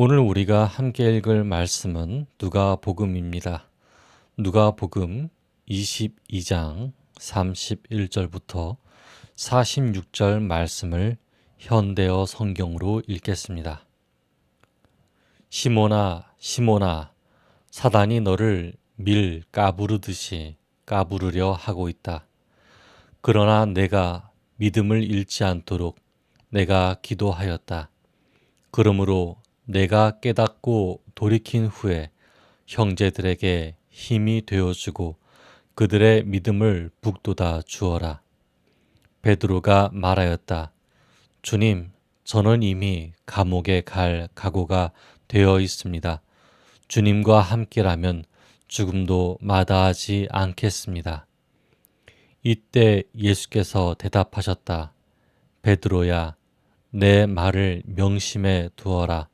오늘 우리가 함께 읽을 말씀은 누가복음입니다. 누가복음 22장 31절부터 46절 말씀을 현대어 성경으로 읽겠습니다. 시모나 시모나 사단이 너를 밀 까부르듯이 까부르려 하고 있다. 그러나 내가 믿음을 잃지 않도록 내가 기도하였다. 그러므로 내가 깨닫고 돌이킨 후에 형제들에게 힘이 되어주고 그들의 믿음을 북돋아 주어라. 베드로가 말하였다. 주님, 저는 이미 감옥에 갈 각오가 되어 있습니다. 주님과 함께라면 죽음도 마다하지 않겠습니다. 이때 예수께서 대답하셨다. 베드로야, 내 말을 명심해 두어라.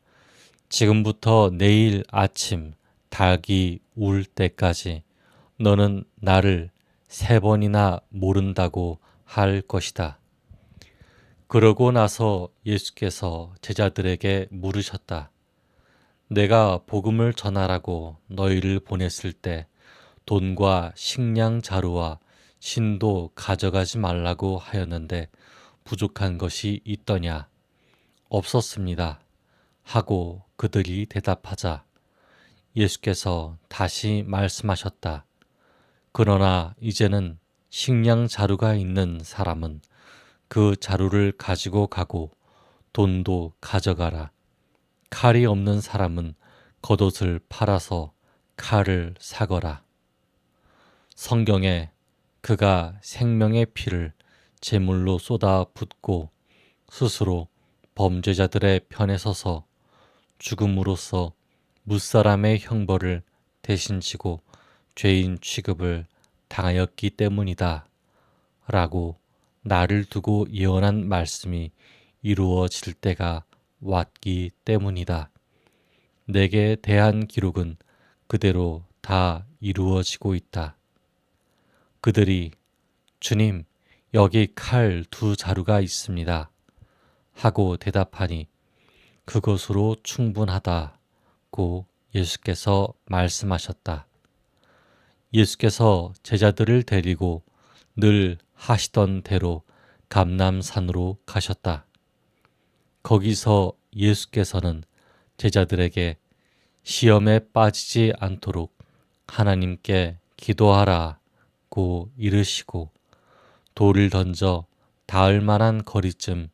지금부터 내일 아침 닭이 울 때까지 너는 나를 세 번이나 모른다고 할 것이다. 그러고 나서 예수께서 제자들에게 물으셨다. 내가 복음을 전하라고 너희를 보냈을 때 돈과 식량 자루와 신도 가져가지 말라고 하였는데 부족한 것이 있더냐? 없었습니다. 하고 그들이 대답하자 예수께서 다시 말씀하셨다. 그러나 이제는 식량 자루가 있는 사람은 그 자루를 가지고 가고 돈도 가져가라. 칼이 없는 사람은 겉옷을 팔아서 칼을 사거라. 성경에 그가 생명의 피를 제물로 쏟아 붓고 스스로 범죄자들의 편에 서서 죽음으로써 무사람의 형벌을 대신 지고 죄인 취급을 당하였기 때문이다. 라고 나를 두고 예언한 말씀이 이루어질 때가 왔기 때문이다. 내게 대한 기록은 그대로 다 이루어지고 있다. 그들이 주님, 여기 칼 두 자루가 있습니다. 하고 대답하니 그것으로 충분하다고 예수께서 말씀하셨다. 예수께서 제자들을 데리고 늘 하시던 대로 감남산으로 가셨다. 거기서 예수께서는 제자들에게 시험에 빠지지 않도록 하나님께 기도하라고 이르시고 돌을 던져 닿을 만한 거리쯤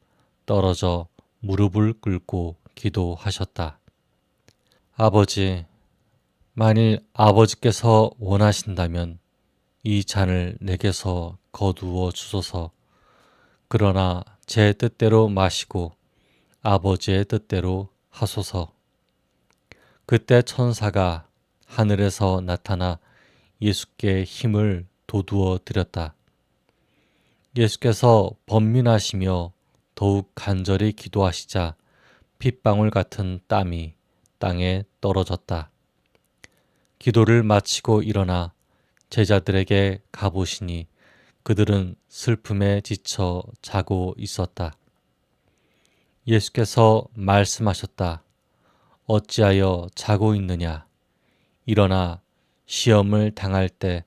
떨어져 무릎을 꿇고 기도하셨다. 아버지, 만일 아버지께서 원하신다면 이 잔을 내게서 거두어 주소서. 그러나 제 뜻대로 마시고 아버지의 뜻대로 하소서. 그때 천사가 하늘에서 나타나 예수께 힘을 도두어 드렸다. 예수께서 번민하시며 더욱 간절히 기도하시자 핏방울 같은 땀이 땅에 떨어졌다. 기도를 마치고 일어나 제자들에게 가보시니 그들은 슬픔에 지쳐 자고 있었다. 예수께서 말씀하셨다. 어찌하여 자고 있느냐? 일어나 시험을 당할 때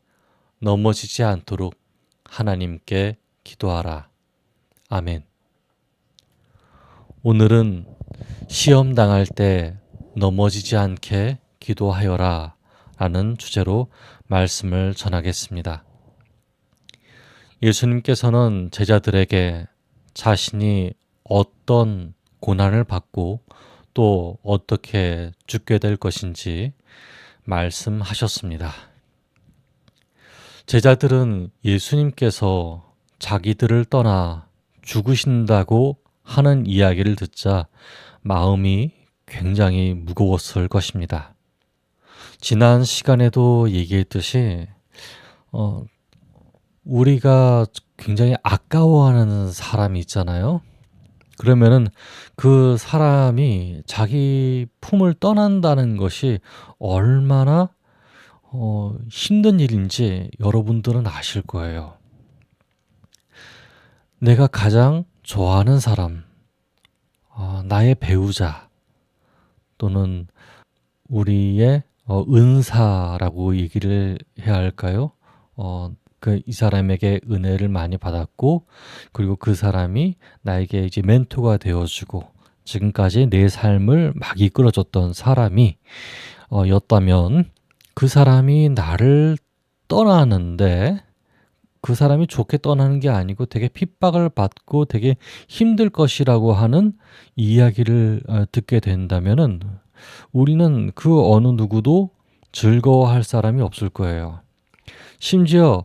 넘어지지 않도록 하나님께 기도하라. 아멘. 오늘은 시험 당할 때 넘어지지 않게 기도하여라 라는 주제로 말씀을 전하겠습니다. 예수님께서는 제자들에게 자신이 어떤 고난을 받고 또 어떻게 죽게 될 것인지 말씀하셨습니다. 제자들은 예수님께서 자기들을 떠나 죽으신다고 하는 이야기를 듣자 마음이 굉장히 무거웠을 것입니다. 지난 시간에도 얘기했듯이, 어, 우리가 굉장히 아까워하는 사람이 있잖아요. 그러면은 그 사람이 자기 품을 떠난다는 것이 얼마나 어, 힘든 일인지 여러분들은 아실 거예요. 내가 가장 좋아하는 사람, 어, 나의 배우자, 또는 우리의 어, 은사라고 얘기를 해야 할까요? 어, 그 이 사람에게 은혜를 많이 받았고 그리고 그 사람이 나에게 이제 멘토가 되어주고 지금까지 내 삶을 막 이끌어줬던 사람이 어, 였다면 그 사람이 나를 떠나는데 그 사람이 좋게 떠나는 게 아니고 되게 핍박을 받고 되게 힘들 것이라고 하는 이야기를 어, 듣게 된다면은 우리는 그 어느 누구도 즐거워할 사람이 없을 거예요. 심지어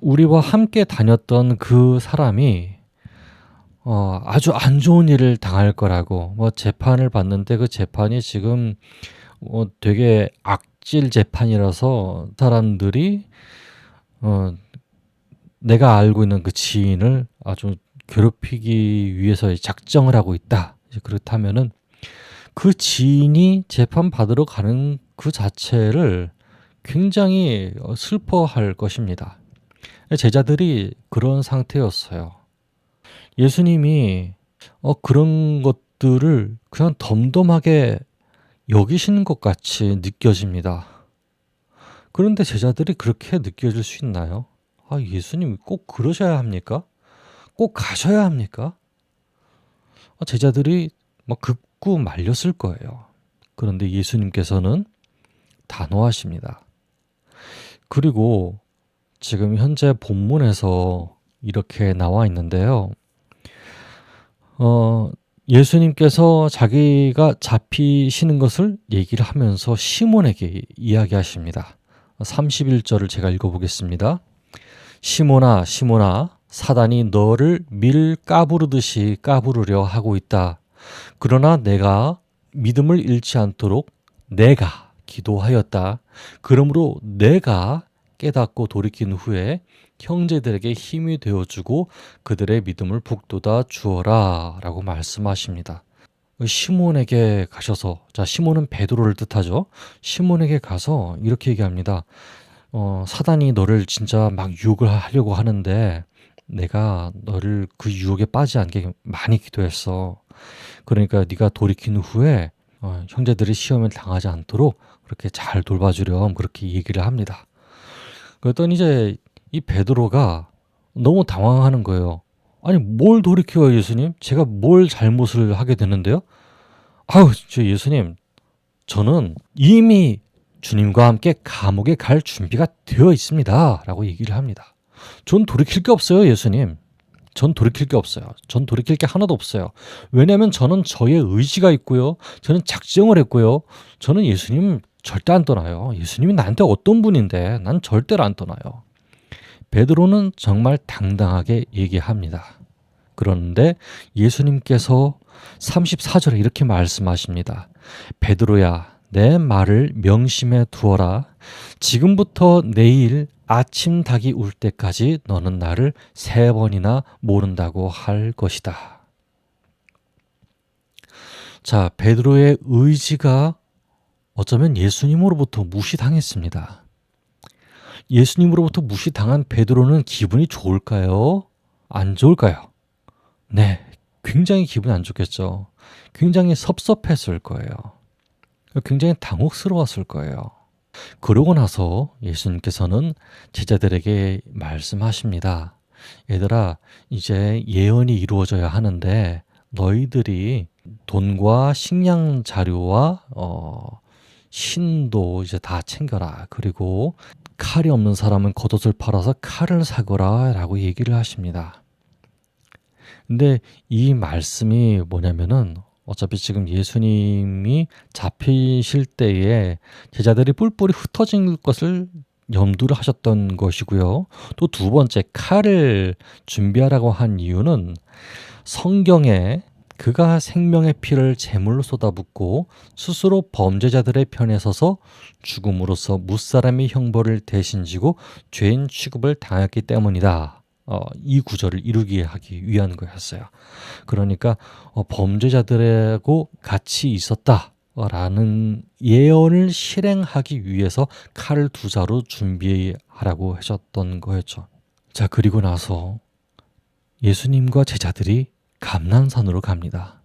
우리와 함께 다녔던 그 사람이 어, 아주 안 좋은 일을 당할 거라고 뭐 재판을 받는데 그 재판이 지금 어, 되게 악질 재판이라서 사람들이 어, 내가 알고 있는 그 지인을 아주 괴롭히기 위해서 작정을 하고 있다. 그렇다면은 그 지인이 재판 받으러 가는 그 자체를 굉장히 어, 슬퍼할 것입니다. 제자들이 그런 상태였어요. 예수님이 어, 그런 것들을 그냥 덤덤하게 여기시는 것 같이 느껴집니다. 그런데 제자들이 그렇게 느껴질 수 있나요? 아, 예수님 꼭 그러셔야 합니까? 꼭 가셔야 합니까? 아, 제자들이 막 극구 말렸을 거예요. 그런데 예수님께서는 단호하십니다. 그리고 지금 현재 본문에서 이렇게 나와 있는데요. 어, 예수님께서 자기가 잡히시는 것을 얘기를 하면서 시몬에게 이야기하십니다. 31절을 제가 읽어보겠습니다. 시몬아, 시몬아, 사단이 너를 밀 까부르듯이 까부르려 하고 있다. 그러나 내가 믿음을 잃지 않도록 내가 기도하였다. 그러므로 내가 깨닫고 돌이킨 후에 형제들에게 힘이 되어주고 그들의 믿음을 북돋아 주어라 라고 말씀하십니다. 시몬에게 가셔서 자 시몬은 베드로를 뜻하죠. 시몬에게 가서 이렇게 얘기합니다. 어, 사단이 너를 진짜 막 유혹을 하려고 하는데 내가 너를 그 유혹에 빠지지 않게 많이 기도했어. 그러니까 네가 돌이킨 후에 어, 형제들이 시험을 당하지 않도록 그렇게 잘 돌봐주렴 그렇게 얘기를 합니다. 그랬더니 이제 이 베드로가 너무 당황하는 거예요. 아니 뭘 돌이켜요 예수님? 제가 뭘 잘못을 하게 되는데요? 아우 저 예수님 저는 이미 주님과 함께 감옥에 갈 준비가 되어 있습니다. 라고 얘기를 합니다. 전 돌이킬 게 없어요, 예수님. 전 돌이킬 게 없어요. 전 돌이킬 게 하나도 없어요. 왜냐하면 저는 저의 의지가 있고요. 저는 작정을 했고요. 저는 예수님 절대 안 떠나요. 예수님이 나한테 어떤 분인데 난 절대로 안 떠나요. 베드로는 정말 당당하게 얘기합니다. 그런데 예수님께서 34절에 이렇게 말씀하십니다. 베드로야, 내 말을 명심해 두어라. 지금부터 내일 아침 닭이 울 때까지 너는 나를 세 번이나 모른다고 할 것이다. 자, 베드로의 의지가 어쩌면 예수님으로부터 무시당했습니다. 예수님으로부터 무시당한 베드로는 기분이 좋을까요? 안 좋을까요? 네, 굉장히 기분이 안 좋겠죠. 굉장히 섭섭했을 거예요. 굉장히 당혹스러웠을 거예요. 그러고 나서 예수님께서는 제자들에게 말씀하십니다. 얘들아, 이제 예언이 이루어져야 하는데 너희들이 돈과 식량 자료와 어, 신도 이제 다 챙겨라. 그리고 칼이 없는 사람은 겉옷을 팔아서 칼을 사거라 라고 얘기를 하십니다. 근데 이 말씀이 뭐냐면은 어차피 지금 예수님이 잡히실 때에 제자들이 뿔뿔이 흩어진 것을 염두를 하셨던 것이고요. 또 두 번째 칼을 준비하라고 한 이유는 성경에 그가 생명의 피를 제물로 쏟아붓고 스스로 범죄자들의 편에 서서 죽음으로써 무사람의 형벌을 대신 지고 죄인 취급을 당했기 때문이다. 어, 이 구절을 이루게 하기 위한 거였어요. 그러니까 어, 범죄자들하고 같이 있었다 라는 예언을 실행하기 위해서 칼을 두 자루 준비하라고 하셨던 거였죠. 자 그리고 나서 예수님과 제자들이 감난산으로 갑니다.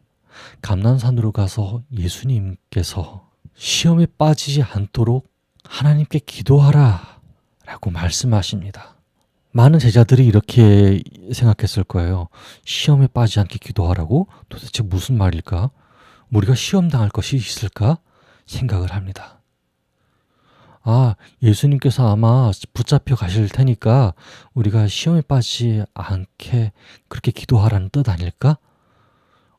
감난산으로 가서 예수님께서 시험에 빠지지 않도록 하나님께 기도하라 라고 말씀하십니다. 많은 제자들이 이렇게 생각했을 거예요. 시험에 빠지지 않게 기도하라고? 도대체 무슨 말일까? 우리가 시험 당할 것이 있을까? 생각을 합니다. 아, 예수님께서 아마 붙잡혀 가실 테니까 우리가 시험에 빠지지 않게 그렇게 기도하라는 뜻 아닐까?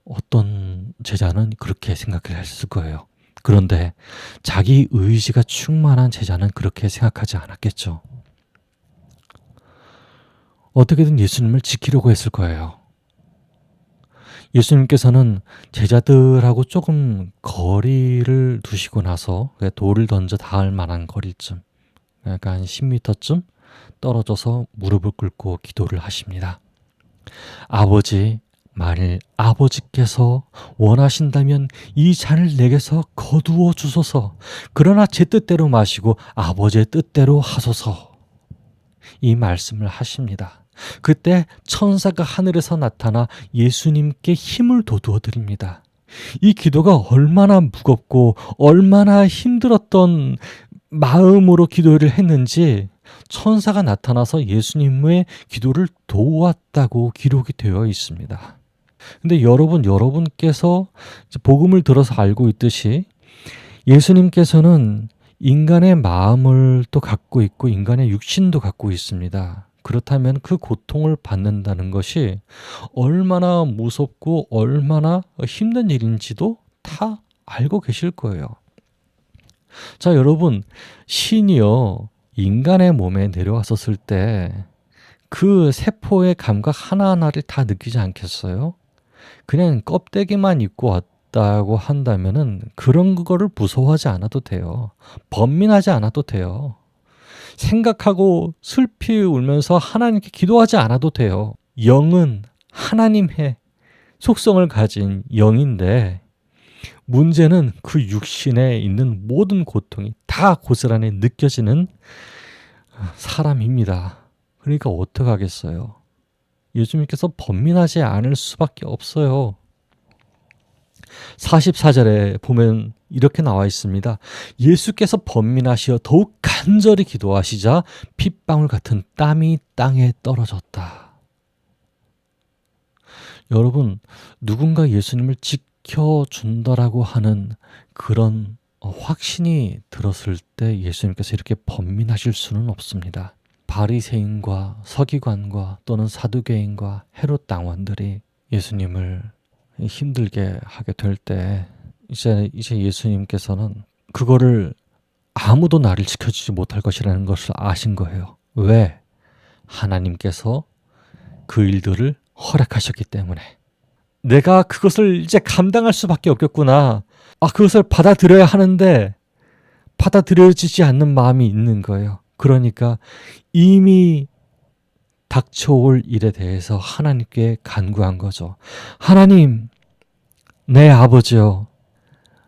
어떤 제자는 그렇게 생각을 했을 거예요. 그런데 자기 의지가 충만한 제자는 그렇게 생각하지 않았겠죠. 어떻게든 예수님을 지키려고 했을 거예요. 예수님께서는 제자들하고 조금 거리를 두시고 나서 돌을 던져 닿을 만한 거리쯤, 한 10m쯤 떨어져서 무릎을 꿇고 기도를 하십니다. 아버지, 만일 아버지께서 원하신다면 이 잔을 내게서 거두어 주소서. 그러나 제 뜻대로 마시고 아버지의 뜻대로 하소서. 이 말씀을 하십니다. 그때 천사가 하늘에서 나타나 예수님께 힘을 돋우어 드립니다. 이 기도가 얼마나 무겁고 얼마나 힘들었던 마음으로 기도를 했는지 천사가 나타나서 예수님의 기도를 도왔다고 기록이 되어 있습니다. 근데 여러분, 여러분께서 복음을 들어서 알고 있듯이 예수님께서는 인간의 마음을 또 갖고 있고 인간의 육신도 갖고 있습니다. 그렇다면 그 고통을 받는다는 것이 얼마나 무섭고 얼마나 힘든 일인지도 다 알고 계실 거예요. 자, 여러분, 신이요, 인간의 몸에 내려왔었을 때 그 세포의 감각 하나하나를 다 느끼지 않겠어요? 그냥 껍데기만 입고 왔다고 한다면은 그런 거를 무서워하지 않아도 돼요. 번민하지 않아도 돼요. 생각하고 슬피 울면서 하나님께 기도하지 않아도 돼요. 영은 하나님의 속성을 가진 영인데 문제는 그 육신에 있는 모든 고통이 다 고스란히 느껴지는 사람입니다. 그러니까 어떡하겠어요. 예수님께서 번민하지 않을 수밖에 없어요. 44절에 보면 이렇게 나와 있습니다. 예수께서 번민하시어 더욱 간절히 기도하시자 핏방울 같은 땀이 땅에 떨어졌다. 여러분, 누군가 예수님을 지켜준다라고 하는 그런 확신이 들었을 때 예수님께서 이렇게 번민하실 수는 없습니다. 바리새인과 서기관과 또는 사두개인과 헤롯 당원들이 예수님을 힘들게 하게 될 때 이제 이제 예수님께서는 그거를 아무도 나를 지켜주지 못할 것이라는 것을 아신 거예요. 왜? 하나님께서 그 일들을 허락하셨기 때문에. 내가 그것을 이제 감당할 수밖에 없겠구나. 아, 그것을 받아들여야 하는데 받아들여지지 않는 마음이 있는 거예요. 그러니까 이미 닥쳐올 일에 대해서 하나님께 간구한 거죠. 하나님, 내 아버지요.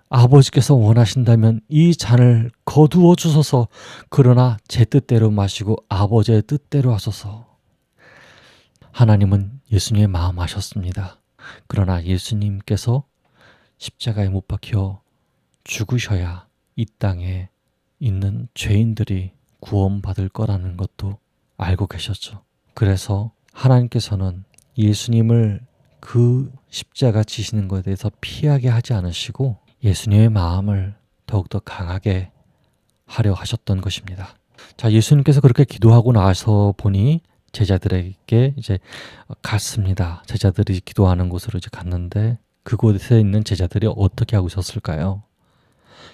아버지께서 원하신다면 이 잔을 거두어 주소서. 그러나 제 뜻대로 마시고 아버지의 뜻대로 하소서. 하나님은 예수님의 마음 아셨습니다. 그러나 예수님께서 십자가에 못 박혀 죽으셔야 이 땅에 있는 죄인들이 구원받을 거라는 것도 알고 계셨죠. 그래서 하나님께서는 예수님을 그 십자가 지시는 것에 대해서 피하게 하지 않으시고 예수님의 마음을 더욱더 강하게 하려 하셨던 것입니다. 자, 예수님께서 그렇게 기도하고 나서 보니 제자들에게 이제 갔습니다. 제자들이 기도하는 곳으로 이제 갔는데 그곳에 있는 제자들이 어떻게 하고 있었을까요?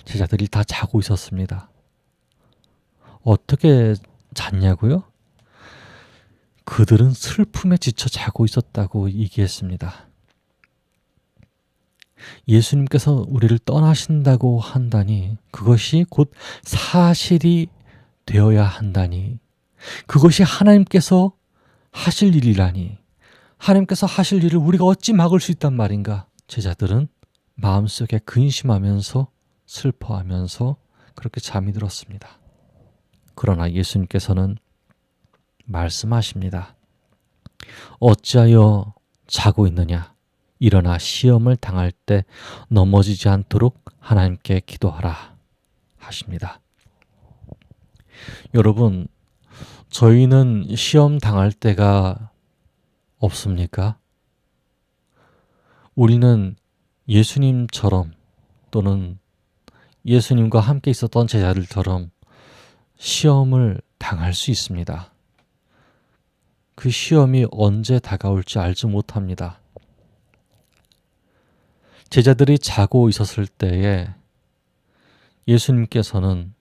제자들이 다 자고 있었습니다. 어떻게 잤냐고요? 그들은 슬픔에 지쳐 자고 있었다고 얘기했습니다. 예수님께서 우리를 떠나신다고 한다니 그것이 곧 사실이 되어야 한다니 그것이 하나님께서 하실 일이라니 하나님께서 하실 일을 우리가 어찌 막을 수 있단 말인가 제자들은 마음속에 근심하면서 슬퍼하면서 그렇게 잠이 들었습니다. 그러나 예수님께서는 말씀하십니다. 어찌하여 자고 있느냐? 일어나 시험을 당할 때 넘어지지 않도록 하나님께 기도하라 하십니다. 여러분, 저희는 시험 당할 때가 없습니까? 우리는 예수님처럼 또는 예수님과 함께 있었던 제자들처럼 시험을 당할 수 있습니다. 그 시험이 언제 다가올지 알지 못합니다. 제자들이 자고 있었을 때에 예수님께서는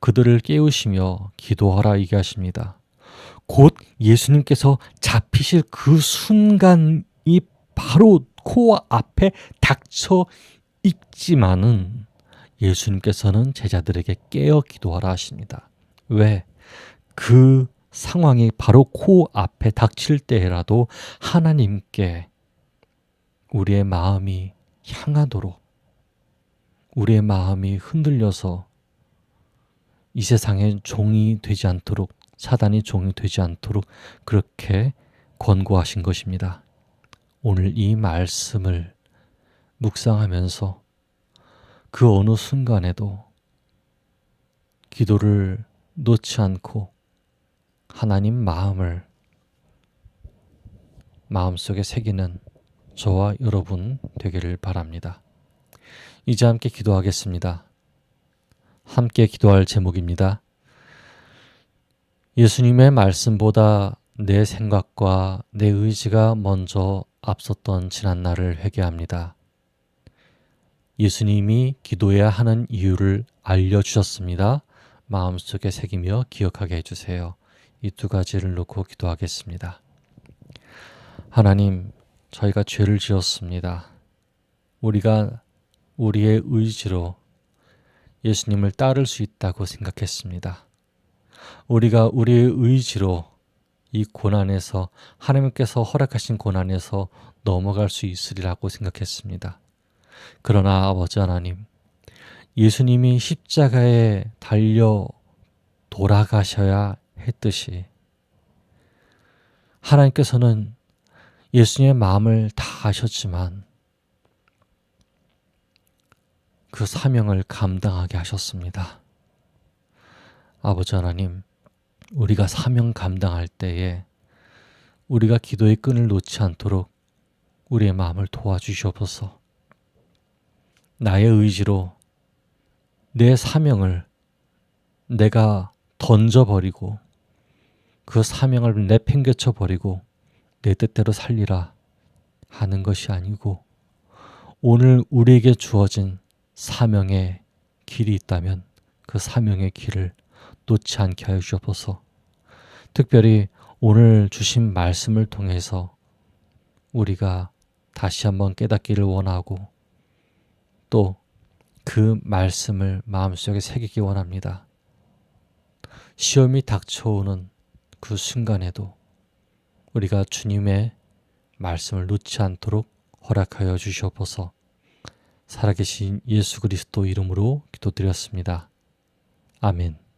그들을 깨우시며 기도하라 얘기하십니다. 곧 예수님께서 잡히실 그 순간이 바로 코와 앞에 닥쳐 있지만은 예수님께서는 제자들에게 깨어 기도하라 하십니다. 왜? 그 상황이 바로 코 앞에 닥칠 때라도 하나님께 우리의 마음이 향하도록 우리의 마음이 흔들려서 이 세상의 종이 되지 않도록 사단이 종이 되지 않도록 그렇게 권고하신 것입니다. 오늘 이 말씀을 묵상하면서 그 어느 순간에도 기도를 놓지 않고 하나님 마음을 마음속에 새기는 저와 여러분 되기를 바랍니다. 이제 함께 기도하겠습니다. 함께 기도할 제목입니다. 예수님의 말씀보다 내 생각과 내 의지가 먼저 앞섰던 지난 날을 회개합니다. 예수님이 기도해야 하는 이유를 알려주셨습니다. 마음속에 새기며 기억하게 해주세요. 이 두 가지를 놓고 기도하겠습니다. 하나님, 저희가 죄를 지었습니다. 우리가 우리의 의지로 예수님을 따를 수 있다고 생각했습니다. 우리가 우리의 의지로 이 고난에서 하나님께서 허락하신 고난에서 넘어갈 수 있으리라고 생각했습니다. 그러나 아버지 하나님, 예수님이 십자가에 달려 돌아가셔야 했듯이 하나님께서는 예수님의 마음을 다 아셨지만 그 사명을 감당하게 하셨습니다. 아버지 하나님, 우리가 사명 감당할 때에 우리가 기도의 끈을 놓지 않도록 우리의 마음을 도와주시옵소서. 나의 의지로 내 사명을 내가 던져버리고 그 사명을 내팽개쳐 버리고 내 뜻대로 살리라 하는 것이 아니고 오늘 우리에게 주어진 사명의 길이 있다면 그 사명의 길을 놓지 않게 하여 주옵소서. 특별히 오늘 주신 말씀을 통해서 우리가 다시 한번 깨닫기를 원하고 또 그 말씀을 마음속에 새기기 원합니다. 시험이 닥쳐오는 그 순간에도 우리가 주님의 말씀을 놓지 않도록 허락하여 주시옵소서. 살아계신 예수 그리스도 이름으로 기도드렸습니다. 아멘.